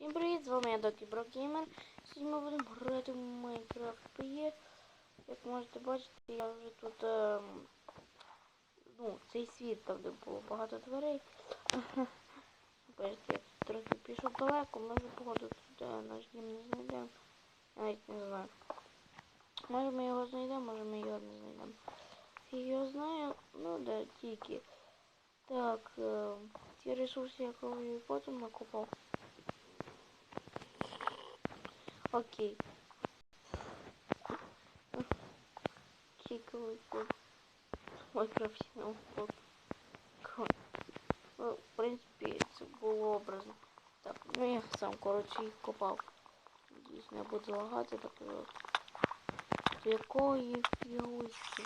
Всім привіт, з вами я Докі Брокгеймер. Сьогодні ми будемо грати в Майнкрафт PE. Як можете бачити, я вже тут ем, ну, цей світ, там де було багато дверей. Бачите, я тут трохи пішов далеко, ми вже походу тут е, наш дім не знайдемо. Я навіть не знаю. Може ми його знайдемо, може ми його не знайдемо. Фіг його знаю, ну да, тільки. Так, е, ті ресурси я потім накопав. Окей. Чиковый код. Ой, профессионал код. Ну, в принципі, це було образно. Так, ну я сам, коротше, їх копав. Надіюсь, не буде лагати, так от. З якої фігурки?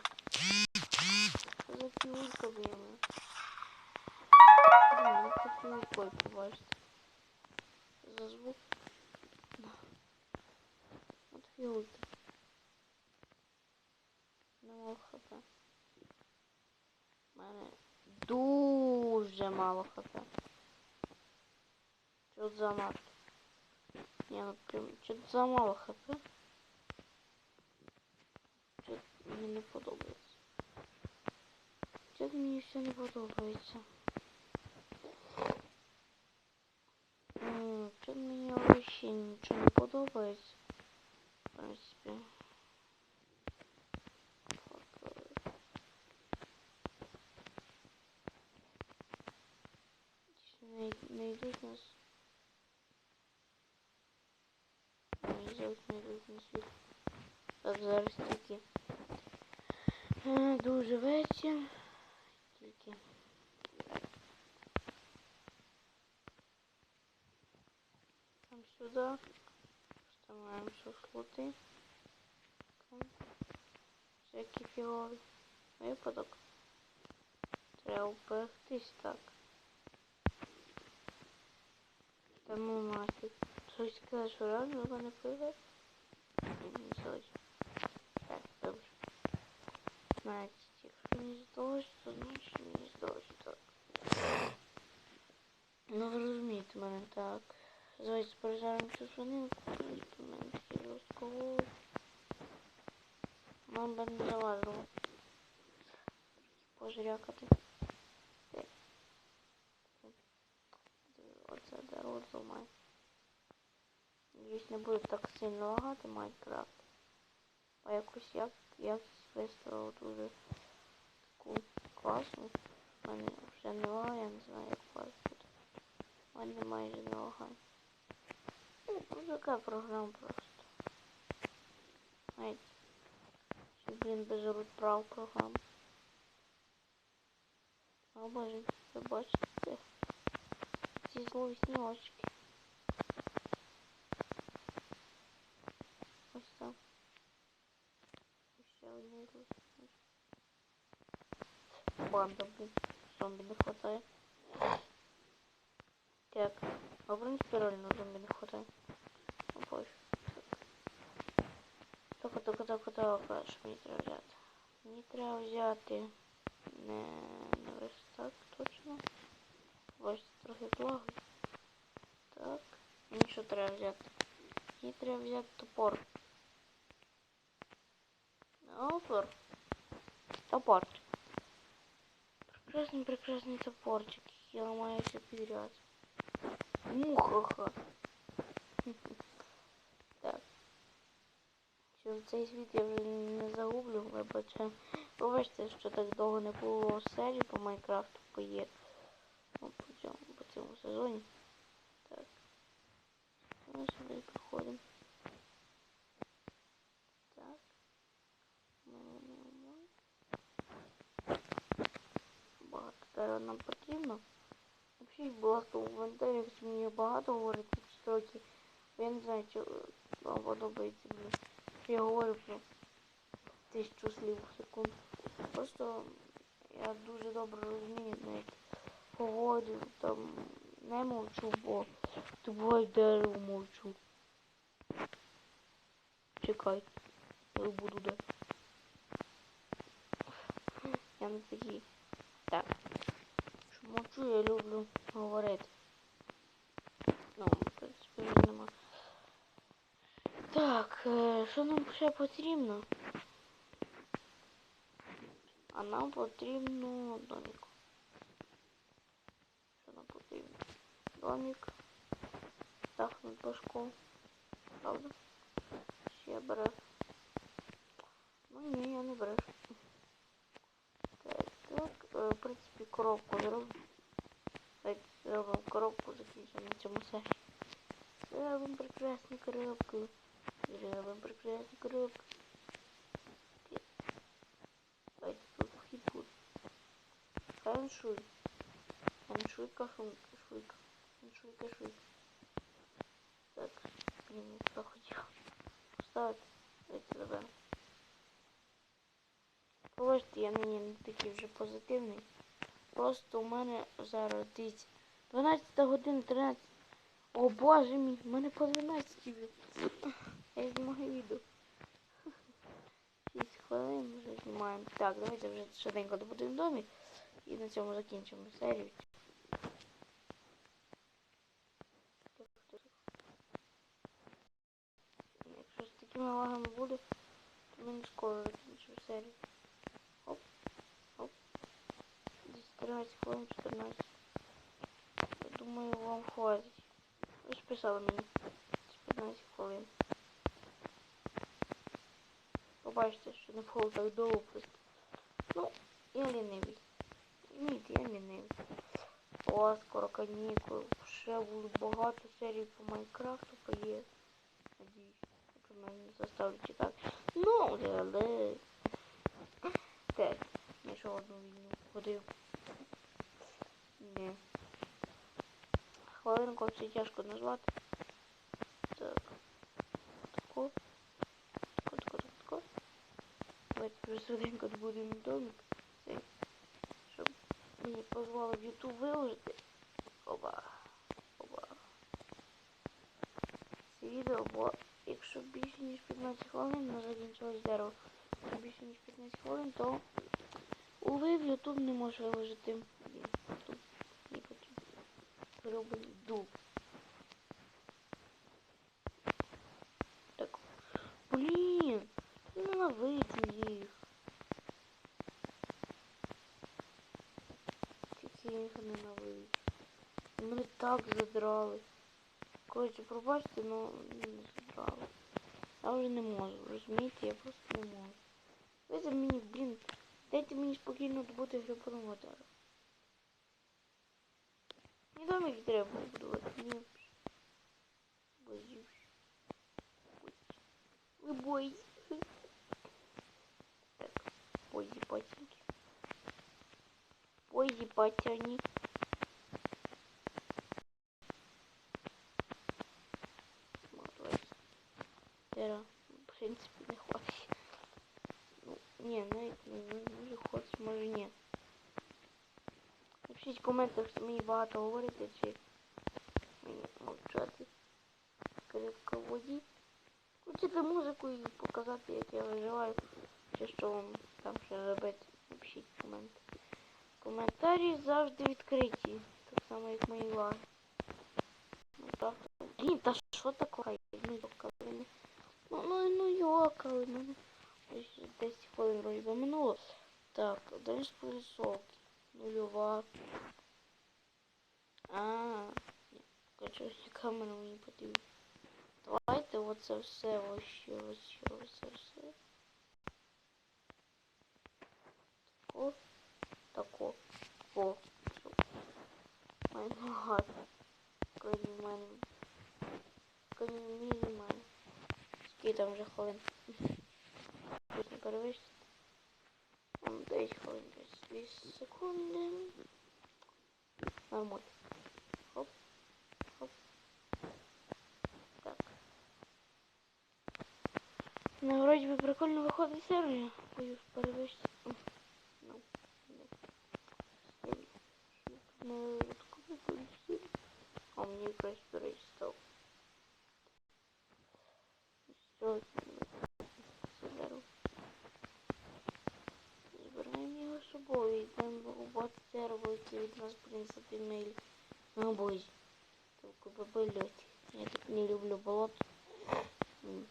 Що за фігурка, блін? Блін, ну це побачите. За звук. От фігурки. Нема хп. У мене дуже мало хп. Що за мат? Ні, ну прям що за мало хп. Що мені не подобається. Що мені все не подобається. М, Що мені вообще нічого не подобається. В принципі. Фак, е. Чи Не, не йдуть нас. Не йдуть, не йдуть на світ. Так, зараз тільки. Е, Дуже вечір. Тільки. Там сюди. Вставляємо шашлоти. Всякий фіговий випадок. Треба вберегтись так. Та ну нафіг. Щось сказати, що реально в мене пригає? Не зовсім. Так, добре. Знаєте, якщо не здалося, то значить не здалося так. Ну ви розумієте мене так. Давайте перезаримо цю свининку. Нам би не завадило. Пожрякати. Оце дерево зламає. Надіюсь, не буде так сильно лагати Майнкрафт. А якось як, якість виставила дуже таку класну. У мене вже не лагає, я не знаю вас буде. У мене майже не лагає. Ну, така програма просто. Знаєте, що, блін, без рут прав програм. О боже, ви бачите ці зловісні очки. Ось там. Ще одні зловісні очки. Банда, блін, зомбі не хватає. Так, а в принципі реально зомбі не хватає. Так, так, так, так, так, що мені треба взяти? Мені треба взяти не, не верстак точно. Ось трохи плаги. Так. Мені що треба взяти? Мені треба взяти топор. Топор. Топорчик. Прекрасный, прекрасный топорчик. Я ломаю все подряд. Мухаха. В цей світ я вже не загублю, вибачаю. Вибачте, що так довго не було серії по Майнкрафту по є. Ну, по цьому, по цьому сезоні. Так. Ми сюди приходимо. Так. Багато дерева нам потрібно. Взагалі, ласка, у коментарях якщо мені багато говорити в строки. Я не знаю, чи вам подобається мені. Я говорю про тисячу слів в секунду. Просто я дуже добре розумію, навіть говорю, там не мовчу, бо то буває дерево мовчу. Чекай, я буду де. Я не такий. Так. Що мовчу, я люблю говорити. Ну, в принципі, Е, Що нам ще потрібно? А нам потрібно домик. Що нам потрібно? Домик. Дах над башком. Правда? Ще береш. Ну ні, я не береш. Так, так. Е, В принципі, коробку зроблю. Так, зробимо коробку, закінчимо на цьому серії. Зробимо прекрасну коробку. Зробимо прекрасну коробку. Окей. Давайте тут вхід буде. Фэншуй. Фэншуйка, шумка, шуйка. Фэншуйка, шуйка. Так, блин, я туда хотел поставити. Давайте заберемо. Побачите, я нині не такий вже позитивний. Просто у мене зараз дивіться. 12 година 13. О боже мій, в мене по 12 вже. Я знімаю відео. 6 хвилин вже знімаємо. Так, давайте вже швиденько добудемо домик. І на цьому закінчимо серію. Якщо з такими лагами буде, то ми не скоро закінчимо серію. Оп, оп. Десь 13 хвилин 14. Я думаю, вам хватить. Ви ж писали мені. Десь 15 хвилин. Побачите, що не було так довго просто. Ну, я лінивий. Ні, я лінивий. О, скоро канікули. Ще буде багато серій по Майнкрафту поє. Надіюсь, якщо мене не заставлять чекати. Ну, але... Так, я ще одну війну ходив. Не. Хвилинку це тяжко назвати. Добудемо домик. Цей. Щоб мені позволив YouTube виложити. Оба. Оба. Це відео, бо якщо більше ніж 15 хвилин на закінчилось дерево. Якщо більше ніж 15 хвилин, то увы в YouTube не можеш виложити. Тут не потрібно. Вироблений дуб. Так. Блін, ненавиджу їх. Тільки їх ненавиджу. Мене так задрали. Коротше, пробачте, но не задрали. Я вже не можу, розумієте, я просто не можу. Дайте мені, блін, дайте мені спокійно добути грибаного дерева. Не домик треба будувати, ні. Боюсь. Ви боїтесь. Так, позі патінки. Дерева, в принципі, не хватить. Ну, не, не, може хватить, може ні. Напишіть в коментах, що мені багато говорити, чи мені мовчати. Крипка в воді. Включити музику і показати, як я виживаю, чи що вам там ще робити. Напишіть в коменти. Коментарі завжди відкриті. Так само, як мої лаги. Ну так. Блін, та що таке? Ну. Ну, ну, ну йокали мене. Десь 10 хвилин вроді би минуло. Так, далі спорисовки. Нульова. А, ні, яка камеру мені потрібна. Давайте оце все, ось, ось, ось це все. Там вже хвилин? Не перевищити. Там 10 хвилин, 2 секунди. Нормально. Хоп. Хоп. Так. Ну, вроде бы прикольно виходить серія. Боюсь перевищити. Только по болоте. Я так не люблю болото. М.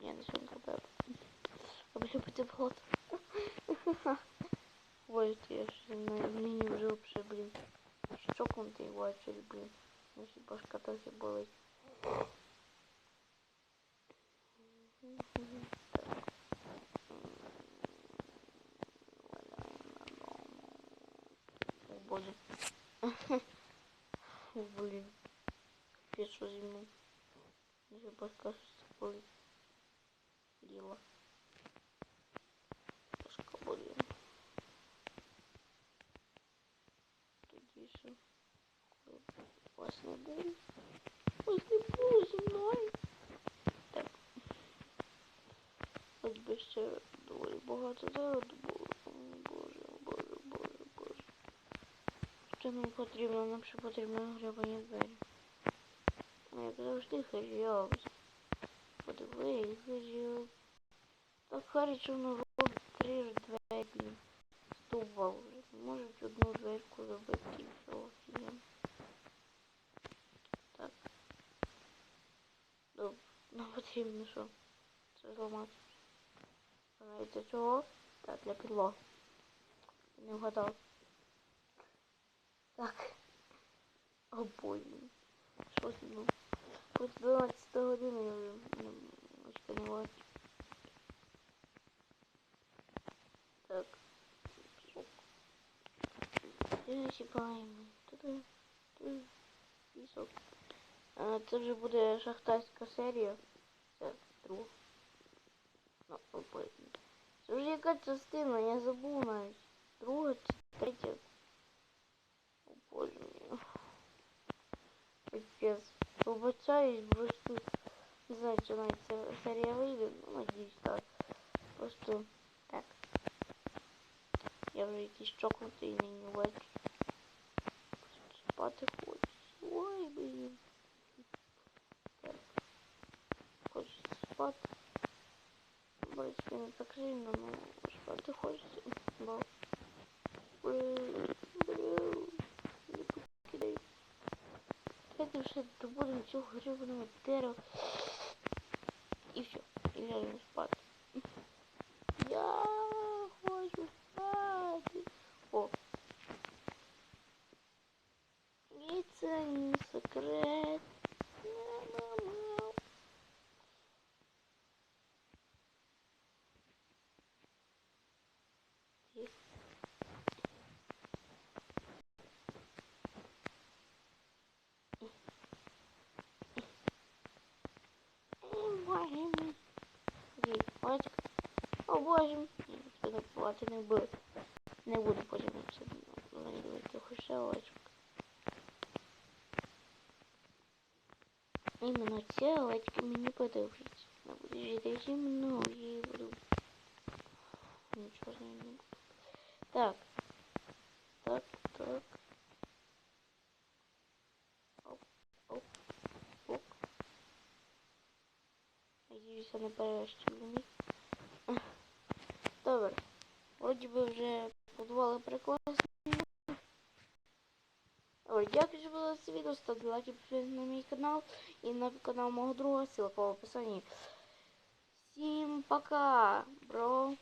Ні, не свинка Пепа. А любите плод. Ой, я ж на нині вже вообще, блін. Щокнутий вачер, блін. Наші башка трохи болить. Так. Валяємо на дому. О, боже. О, блін. Капець, що зі мною. Наша башка щось болить. Діло. Башка болить. Тоді що? Вас не було. Вас не було зі мною. Так. Ось би ще доволі багато народу. О, Боже, боже, боже, боже. Що нам потрібно? Нам ще потрібно гребані двері. Ну, як завжди хазяюсь. Подивись, хазяюсь. Так воно робить три ж двері. Стовба вже. Можуть одну дверку зробити і офігенно. Так. Добре. Нам потрібно що? Це зламати. Знаєте чого? Так, для підлоги. Не вгадав. Так. О боже. Що це ну? Хоч 12 година я вже не очка не бачу. Так. Сук. Пересипаємо. Туди. Туди. Пісок. А, Це вже буде шахтарська серія. Це друга. Ну, о, боже. Це вже яка частина, я забув навіть. Друга чи третя. Боже мій. Капец. Просто не знаю, чи навіть ця серія вийде. Ну, надіюсь, так. Просто так. Я вже якийсь чокнутий нині вечір. Спати хочу. Ой, блін. Так. Хочеться спати. В не так сильно, но спати хочеться. Бо... Блін, блін. Не покидай. Давайте вже добудемо цього грибного дерева. І все. І ляжемо спати. Я хочу спати. О. І це не секрет. Мяу-мяу-мяу. Тихо. Ой, боже мій. Окей, Олечка. О, боже мій. Ні, це не плати не буде. Не буду потім це знайдувати хоча Олечка. Іменно ці Олечки мені подобаються. Вона буде жити зі мною і буду. Нічого з нею не буду. Так. Так, так. Оп, оп, оп. Надіюся, не перещеплені. Добре. Вроді би вже будували прекрасно. Дякую, що було це відео. Ставте лайки, підписуйтесь на мій канал і на канал мого друга, ссылка в описанні. Всім пока, бро.